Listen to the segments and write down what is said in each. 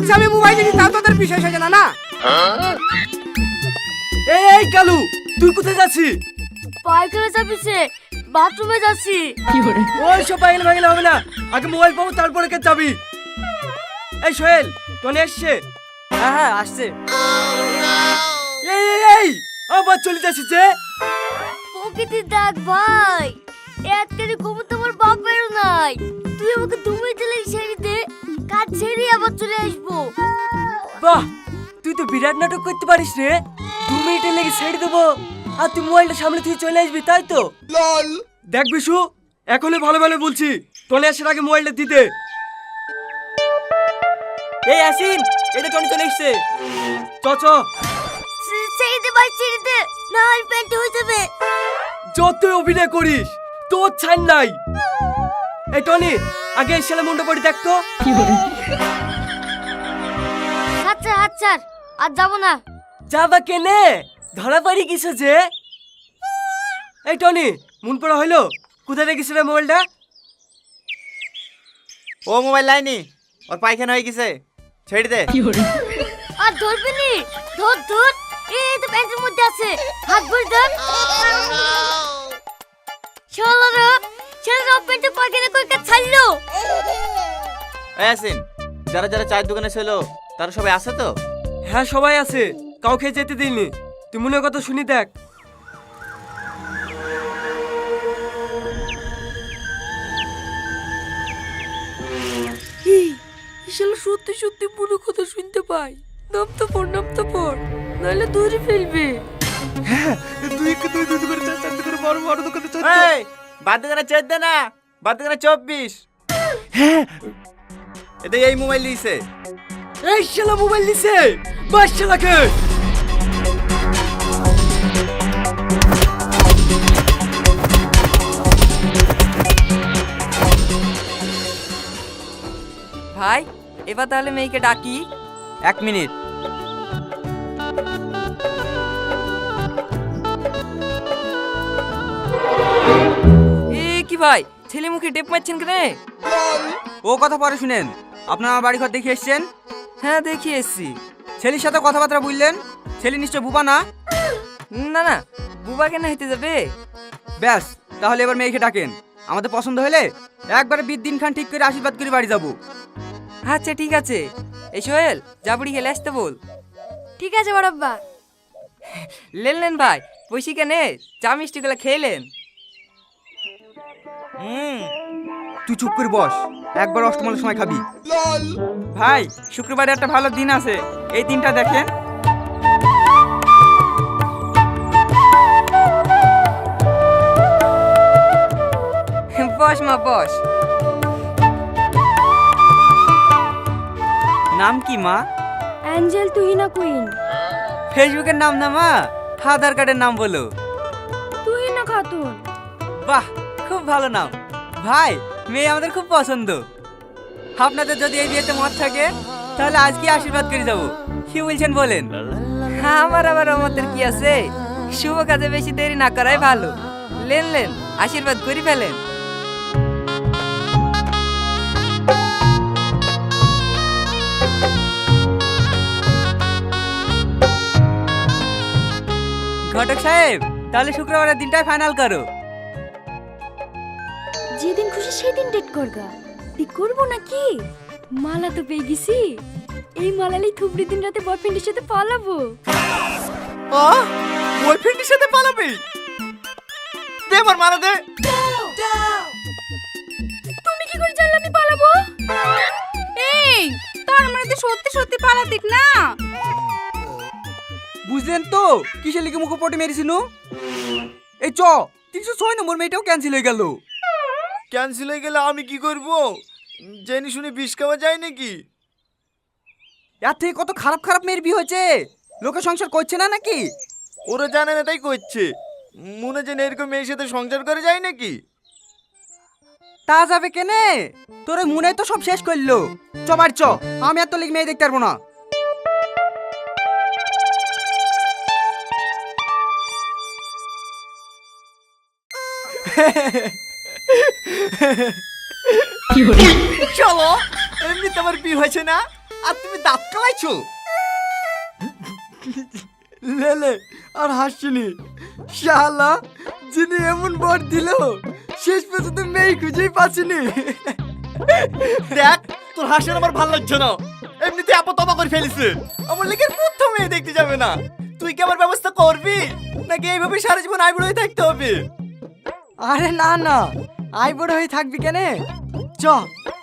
বলছে আমি মোবাইল নিয়ে তা তোদের বিশেষ হয়েছে না? না এই কালু তুই কোথায় যাচ্ছিস? পায়খানা চাপিছে বাথরুমে যাচ্ছি। ওই সব পাগল ভাগলে হবে না আগে মোবাইল পাবো তারপরে কে যাবি? এই সোহেল টনি আসছে? হ্যাঁ হ্যাঁ আসছে। এই এই এই আবার চলে যাচ্ছিস যে। প্রকৃতির ডাক ভাই। এতকারি ঘুমো তোমার বাপেরও নাই। তুই আমাকে মিনিট লেগে ছেড়ে দে কাজ ছেড়ে আবার চলে আসব। বাহ তুই তো বিরাট নাটক করতে পারিস রে। দু মিনিটের লেগে ছেড়ে দেবো। আর তুই মোবাইলটা সামনে তুই চলে আসবি তাই তো? দেখ বিশু এখনই ভালো ভালো বলছি। টনি আসার আগে মোবাইলটা দিতে। এই আসিন এটা টনি চলে এসছে। চ চ। ছেড়ে দে ভাই ছেড়ে দে। না আর প্যান্ট হয়ে যাবে। যতই অভিনয় করিস তোর ছাড় নাই। এই টনি আগে এই ছেলে মুন্ড পড়ি দেখতো? আচ্ছা আচ্ছা আর যাব না। যাবা কেনে? ধরা পারি কিসে যে? এই টনি মন পড়া হইল? কোথায় রেখেছিল মোবাইলটা? ও মোবাইল লাইনি ওর পায়খানা হয়ে গেছে। ছেড়ে দে। আর ধরবি নি? ধর ধর। এই তো প্যান্টের মধ্যে আছে। হাত ভরে ধর চলো প্যান্টে পায়খানা করে কাজ ছাড়লো। এই আসিন যারা যারা চায়ের দোকানে ছিল তারা সবাই আছে তো? হ্যাঁ সবাই আছে। কাউকে যেতে দিইনি। তুই মনের কথা শুনি দেখ। শালা সত্যি সত্যি পুরো কথা শুনতে পাই। নাম তো পড় নাম তো পড়। নাহলে ধরে ফেলবে। এই বাদ দোকানে চেয়ে দে না? বাদ দোকানে চব্বিশ এতে এই মোবাইল দিয়েছে এই শালা মোবাইল নিছে বাস শালাকে। ভাই এবার তাহলে মেয়েকে ডাকি। এক মিনিট। ভাই ছেলে মুখে টেপ মারছেন কেন? ও কথা পরে শুনেন। আপনার আমার বাড়ি ঘর দেখে এসছেন? হ্যাঁ দেখি এসছি। ছেলের সাথে কথাবার্তা বললেন? ছেলে নিশ্চয় বুবা না? না না বুবা কেন হইতে যাবে? ব্যাস তাহলে এবার মেয়েকে ডাকেন। আমাদের পছন্দ হলে একবারে বিদ দিন খান ঠিক করে আশীর্বাদ করে বাড়ি যাব। আচ্ছা ঠিক আছে। এই সোহেল জাবড়ি গেলে আসতে বল। ঠিক আছে বড়াব্বা। লেনলেন ভাই পয়সি কেনে চা মিষ্টিগুলো খেলেন হুম তুই চুপ করে বস একবার অষ্টমালের সময় খাবি। ভাই শুক্রবারে একটা ভালো দিন আছে এই দিনটা দেখেন। বস মা বস। নাম কি মা? Angel Tuhina queen. ফেসবুকের নাম না মা? আধার কার্ডের নাম বলো। তুহিনা খাতুন। বাহ ভালো নাম ভাই মেয়ে আমাদের খুব পছন্দ। আপনাদের যদি এই বিয়েতে মত থাকে তাহলে আজকে আশীর্বাদ করে যাব। কি বলছেন বলেন? হ্যাঁ আমার আবার আমাদের কি আছে? শুভ কাজে বেশি দেরি না করাই ভালো। লেন লেন আশীর্বাদ করি ফেলেন। ঘটক সাহেব তাহলে শুক্রবারের দিনটাই ফাইনাল করো। যেদিন খুশি সেদিন ডেট করগা। তুই করব নাকি? মালা তো পেয়ে গেছি। এই মালালি থুবড়ি দিন রাতে বয়ফ্রেন্ডের সাথে পালাবো। বয়ফ্রেন্ডের সাথে পালাবি? দে আমার মারা দে। তুমি কি করে জানলে আমি পালাবো? এই তার মানে সত্যি সত্যি পালাতিক না। বুঝলেন তো কিসের লিখে মুখে পটে মেরেছিনু? এই চ তিনশো ছয় নম্বর মেয়েটাও ক্যান্সেল হয়ে গেল। ক্যান্সেল হয়ে গেলে আমি কি করব? জেনে শুনে বিষ খাওয়া যায় নাকি? এর থেকে কত খারাপ খারাপ মেয়ের বিয়ে হয়েছে? লোকে সংসার করছে না নাকি? ওরা জানে না তাই করছে। মনে জেনে এরকম মেয়ের সাথে সংসার করে যায় নাকি? তা যাবে কেনে? তোর ওই মনে তো সব শেষ করল। চ চ। আমি আর লিগে মেয়ে দেখতে পারব না। চলো। এমনিতে আমার বিয়ে হয়েছে না? আর তুমি দাঁত কামাইছো লেলে আর হাসছিনি শালা যিনি এমন বর দিল শেষ পর্যন্ত মেয়ে খুঁজেই পাচ্ছিনি। দেখ তোর হাসির আমার ভালো লাগছে না। এমনিতে আপা তবা করে ফেলিছে। আমার লেগে কোথাও মেয়ে দেখতে যাবে না। তুই কি আমার ব্যবস্থা করবি? নাকি এইভাবে সারা জীবন আইবুড়ো হয়ে থাকতে হবে? আরে না না। আই বড় হয়ে থাকবি কেন? চ,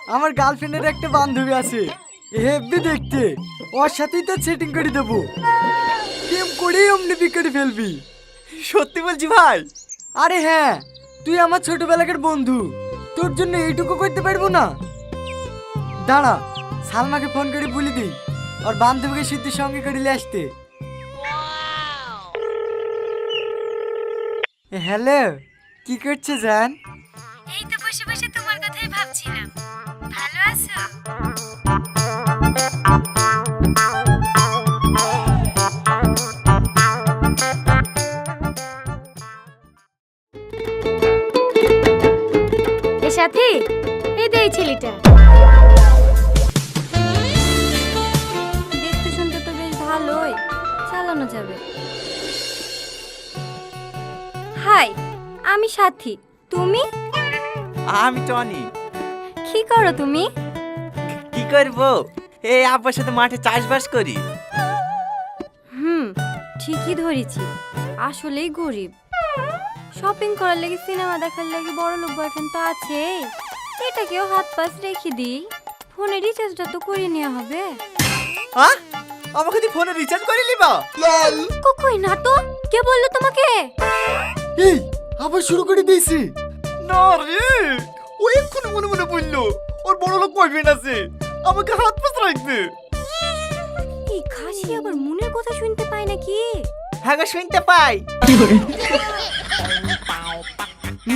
আমার গার্লফ্রেন্ডের একটা বান্ধবী আছে। হেব্বি দেখতে। ওর সাথেই তো সেটিং করে দেবো। প্রেম করেই অমনি বিকেটে ফেলবি। সত্যি বলছি ভাই? আরে হ্যাঁ তুই আমার ছোটবেলাকার বন্ধু। তোর জন্য এইটুকু করতে পারব না। দাঁড়া, সালমাকে ফোন করে বলে দিই। ওর বান্ধবীকে সিদ্ধির সঙ্গে করে নিয়ে আসতে। হ্যালো, কি করছে জান? বসে বসে তোমার কথাই ভাবছিলাম। ভালো আছো? সাথী এই ছেলেটা। দেখতে শুনতে তো বেশ ভালোই। চালানো যাবে। হাই, আমি সাথী। তুমি? আমি টনি। কি করো তুমি? কি করব? এই আব্বার সাথে মাঠে চাষবাস করি। হুম ঠিকই ধরেছি। আসলেই গরিব। শপিং করার লাগি সিনেমা দেখার লাগি বড় লোক বয়ফ্রেন্ড তো আছে এটাকেও হাত পাশ রেখে দিই। ফোনে রিচার্জটা তো করে নেওয়া হবে। হ্যাঁ আমাকে তুই ফোনে রিচার্জ করে নিবা? কই না তো? কে বলল তোমাকে? এই আবার শুরু করে দিয়েছি। না রে! ও এক্ষুনি মনে মনে বলল ওর বড় লোক বয়ফ্রেন্ড আছে। আমাকে হাত পাশ রাখবে। এই খাসি আবার মনের কথা শুনতে পায় নাকি? হ্যাঁ গো, শুনতে পাই।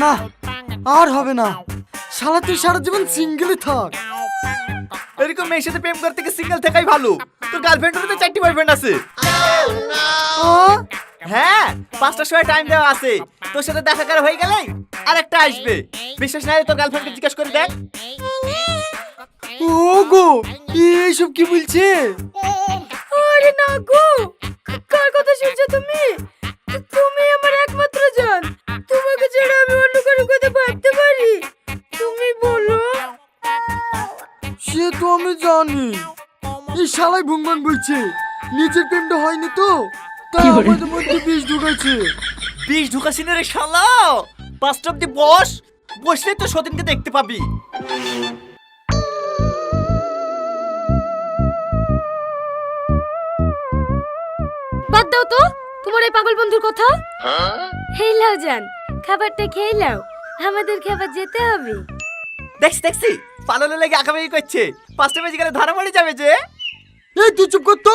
না আর হবে না। শালা তুই সারা জীবন সিঙ্গেলই থাক। এরকম মেয়ের সাথে প্রেম করতে গিয়ে সিঙ্গেল থাকাই ভালো। তোর গার্লফ্রেন্ডের তো চারটি বয়ফ্রেন্ড আছে। হ্যাঁ পাঁচটার সময় টাইম দেওয়া আছে। তোর সাথে দেখা করা হয়ে গেলে আরেকটা আসবে। বিশ্বাস না হলে তোর গার্লফ্রেন্ডকে জিজ্ঞেস করে দেখ। ও গো এইসব কি বলছে? আরে না গো কার কথা শুনছো তুমি? তুমি আমার একমাত্র জান। তোমাকে ছাড়া আমি অন্য কারও কথা ভাবতে পারি। তুমি বলো। সে তো আমি জানি। এই শালাই ভুংবাং বলছে নিজের প্রেমটা হয়নি তো? তাই আমাদের মধ্যে বিষ ঢুকাইছে। বিষ ঢুকাছি না রে শালা। পাঁচটা অব্দি বস। বসলে তো সতীনকে দেখতে পাবি। বাদ দাও তো তোমার এই পাগল বন্ধুর কথা। হেই লাও জান। খাবারটা খেয়ে লাও আমাদের খাবার যেতে হবে। দেখছি দেখছি। পালানো লেগে আঁকাবাকি করছে। পাঁচটা বেজে গেলে ধরা পড়ে যাবে যে। এই তুই চুপ কর তো।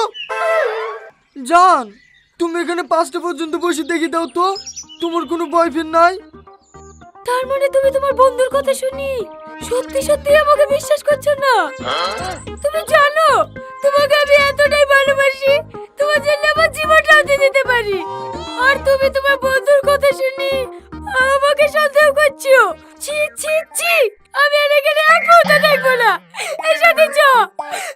জান তুমি এখানে পাঁচটা পর্যন্ত বসে দেখে দাও তো। তোমার কোনো বয়ফ্রেন্ড নাই? তার মানে তুমি তোমার বন্ধুর কথা শুনি? সত্যি সত্যি আমাকে বিশ্বাস করছ না? তুমি জানো, তোমাকে আমি এতটাই ভালোবাসি, তোমার জন্য আমার জীবনটাও দিয়ে দিতে পারি। আর তুমি তোমার বন্ধুর কথা শুনি, আমাকে সন্দেহ করছ। ছি ছি ছি, আমি আর এখানে এক মুহূর্ত দেখব না। এর সাথে চ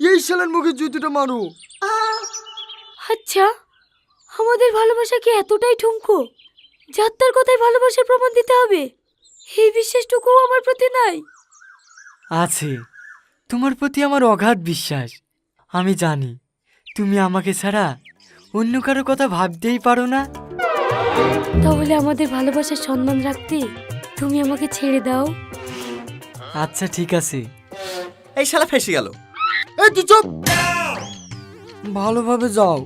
এই ছেলের মুখে জুতিটা মারো। আচ্ছা আমাদের ভালোবাসা কি এতটাই ঠুমকো? যার তার কথাই ভালোবাসার প্রমাণ দিতে হবে। এই বিশ্বাসটুকু আমার প্রতি নাই। আছে। তোমার প্রতি আমার অগাধ বিশ্বাস। আমি জানি তুমি আমাকে ছাড়া অন্য কারও কথা ভাবতেই পারো না। তাহলে আমাদের ভালোবাসার সম্মান রাখতে তুমি আমাকে ছেড়ে দাও। আচ্ছা ঠিক আছে। এই শালা ফেসে গেল। এই তুই চুপ? ভালোভাবে যাও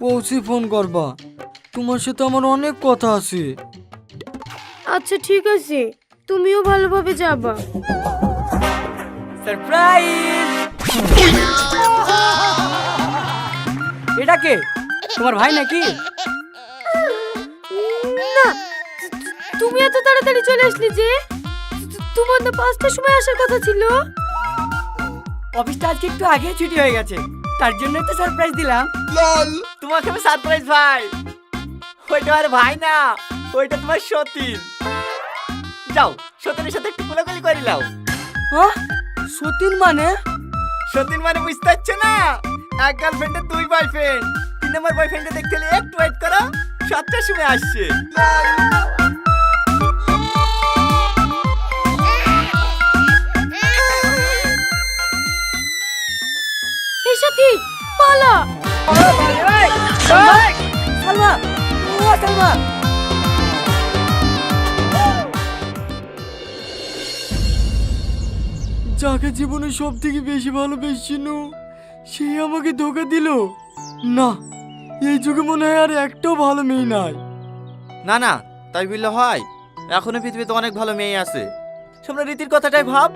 পৌঁছে ফোন করবা। তোমার সাথে আমার অনেক কথা আছে। আচ্ছা ঠিক আছে। তুমিও ভালোভাবে যাবা। সারপ্রাইজ এটা কে? তোমার ভাই নাকি? না তুমি এত তাড়াতাড়ি চলে আসলে যে? তোমার না পাঁচটার সময় আসার কথা ছিল? অফিসটা আজকে একটু আগে ছুটি হয়ে গেছে। তার জন্য তো সারপ্রাইজ দিলাম। লল। তোমাকে আমি সারপ্রাইজ ভাই। ওইটা আর ভাই না ওইটা তোমার সতীন। যাও সতীনের সাথে একটু কোলাকুলি করে নাও। হ্যাঁ? সতীন মানে? সতীন মানে বুঝতে পারছ না? এক গার্লফ্রেন্ডের দুই বয়ফ্রেন্ড তিন নম্বর বয়ফ্রেন্ডে দেখতে হলে একটু ওয়েট করো সাতটার সময় আসছে। পালা সালমা ও সালমা যাকে জীবনে সব থেকে বেশি ভালোবেসছিল সে আমাকে ধোকা দিল। না এই যুগে মনে হয় আর একটাও ভালো মেয়ে নাই। না না তাই বললে হয়। এখনও পৃথিবীতে অনেক ভালো মেয়ে আছে। সামনে রীতির কথাটাই ভাব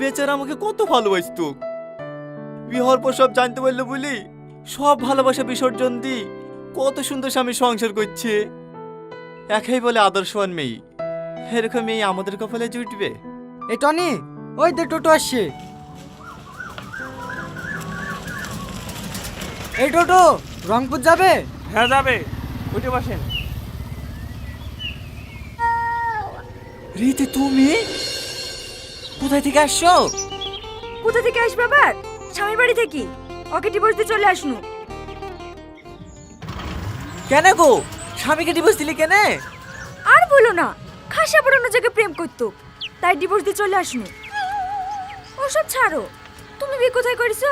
বেচারা আমাকে কত ভালোবাসত। বিহর পর সব জানতে পারল বলি? সব ভালোবাসা বিসর্জন দি কত সুন্দর স্বামী সংসার করছে। একাই বলে আদর্শবান মেয়ে। এরকম মেয়ে আমাদের কপালে জুটবে। এই টনি ওই দে টোটো আসছে। এই টোটো রংপুর যাবে? হ্যাঁ যাবে। উঠে বসেন। রীতি তুমি? কোথায় থেকে আসছো? কোথা থেকে আসবে আবার? স্বামীর বাড়ি থেকে? ওকে ডিভোর্স দিয়ে চলে আসনু। কেন গো? স্বামীকে ডিভোর্স দিলি কেন? আর বলো না খাসা বড় অন্য জায়গায় প্রেম করতো। তাই ডিভোর্স দিয়ে চলে আসনু। ওসব ছাড়ো তুমি বিয়ে কোথায় করেছ?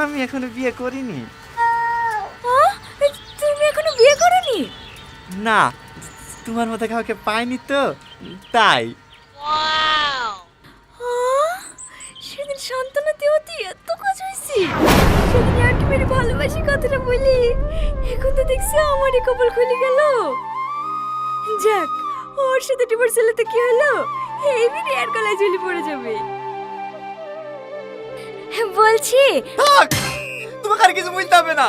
আমি এখনও বিয়ে করিনি। আহ, তুমি এখনও বিয়ে করনি? না তোমার মতো কাউকে পাইনি তো তাই। শান্তনা এত কাজ হয়েছে। সেদিন আর কি মেরে ভালোবাসি কথাটা বলি এখন তো দেখছি আমারই কপাল খুলে গেল। যাক ওর সাথে ডিভোর্স হলে তো কি হলো? এই মেয়ে আর গলায় ঝুলি পড়ে যাবে। বলছি থাক তোমাকে আর কিছু বলতে হবে না।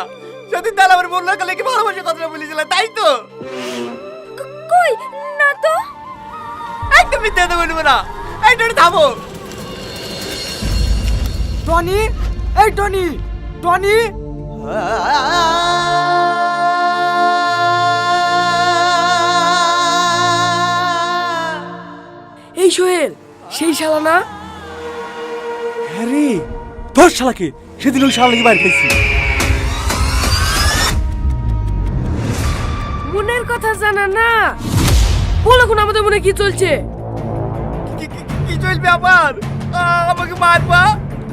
যদি তাহলে আমার না কালে কি ভালোবাসার কথাটা বলেছিল তাই তো? কই? না তো। একদম মিথ্যে বলব না। এই থামো। টনি এই টনি টনি। এই সোহেল সেই শালা না? আরে তোর শালাকে সেদিন ওই শালাকে বাইরে পেয়েছি মনের কথা জানা না। বলো কোন আমাদের মনে কি চলছে? কি কি- কি চলবে আবার? আ, আমাকে মারবা?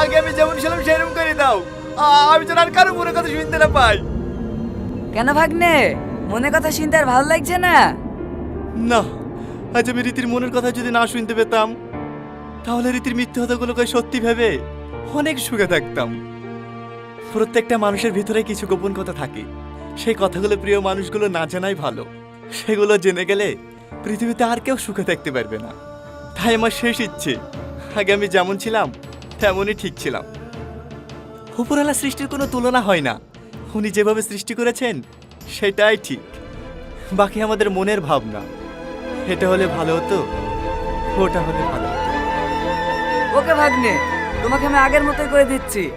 আগে আমি যেমন ছিলাম সেরকম করে দাও। আমি যেন আর কারও মনে কথা শুনতে না পাই। কেন ভাগ্নে? মনে কথা শুনতে আর ভালো লাগছে না? না আজ আমি রীতির মনের কথা যদি না শুনতে পেতাম তাহলে রীতির মিথ্যে কথাগুলোকে সত্যি ভেবে অনেক সুখে থাকতাম। প্রত্যেকটা মানুষের ভিতরে কিছু গোপন কথা থাকে। সেই কথাগুলো প্রিয় মানুষগুলো না জানাই ভালো। সেগুলো জেনে গেলে পৃথিবীতে আর কেউ সুখে থাকতে পারবে না। তাই আমার শেষ ইচ্ছে আগে আমি যেমন ছিলাম তেমনই ঠিক ছিলাম। উপরওয়ালা সৃষ্টির কোনো তুলনা হয় না। উনি যেভাবে সৃষ্টি করেছেন, সেটাই ঠিক। বাকি আমাদের মনের ভাবনা। এটা হলে ভালো হতো, ওটা হলে ভালো হতো। ওকে ভাগ্নে, তোমাকে আমি আগের মতোই করে দিচ্ছি।